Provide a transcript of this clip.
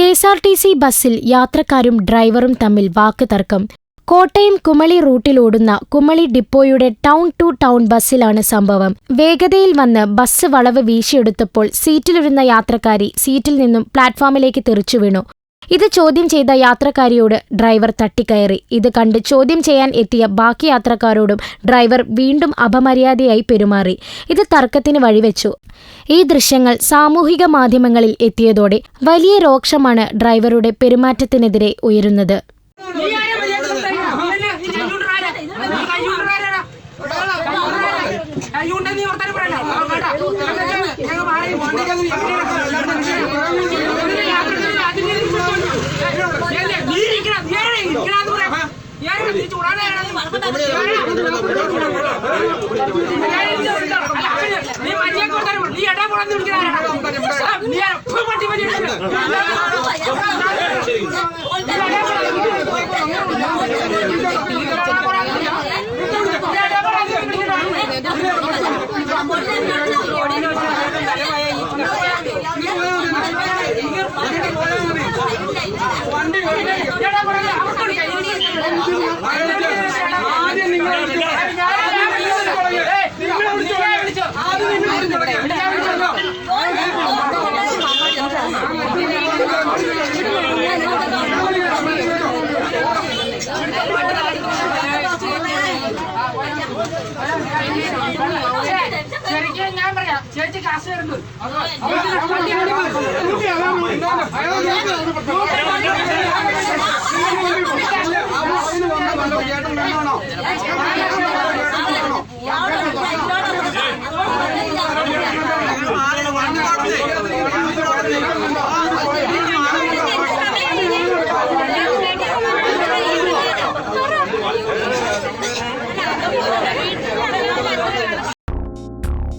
S R T C ബസ്സിൽ യാത്രക്കാരും ഡ്രൈവറും തമ്മിൽ വാക്ക് തർക്കം കോട്ടയം കുമളി റൂട്ടിലോടുന്ന കുമളി ഡിപ്പോയുടെ ടൗൺ ടു ടൗൺ ബസ്സിലാണ് സംഭവം. വേഗതയിൽ വന്ന് ബസ് വളവ് വീശിയെടുത്തപ്പോൾ സീറ്റിലിരുന്ന യാത്രക്കാരി സീറ്റിൽ നിന്നും പ്ലാറ്റ്ഫോമിലേക്ക് തെറിച്ചു വീണു. ഇത് ചോദ്യം ചെയ്ത യാത്രക്കാരിയോട് ഡ്രൈവർ തട്ടിക്കയറി. ഇത് കണ്ട് ചോദ്യം ചെയ്യാൻ എത്തിയ ബാക്കി യാത്രക്കാരോടും ഡ്രൈവർ വീണ്ടും അപമര്യാദയായി പെരുമാറി. ഇത് തർക്കത്തിന് വഴിവെച്ചു. ഈ ദൃശ്യങ്ങൾ സാമൂഹിക മാധ്യമങ്ങളിൽ എത്തിയതോടെ വലിയ രോക്ഷമാണ് ഡ്രൈവറുടെ പെരുമാറ്റത്തിനെതിരെ ഉയരുന്നത്. നീ હિંગડા તું યાર કદી ચોરા ને એને મારા પર મે માજ્યા કોતર લી અડા બોલા દે યાર ખૂબ મટી મજી പോണെന്ന് വിളിക്കണ നീ ആരാ? ഇപ്പൊ പട്ടി പറ്റി ശരിക്കും ഞാൻ ചേച്ചി കാശ് തരുന്നു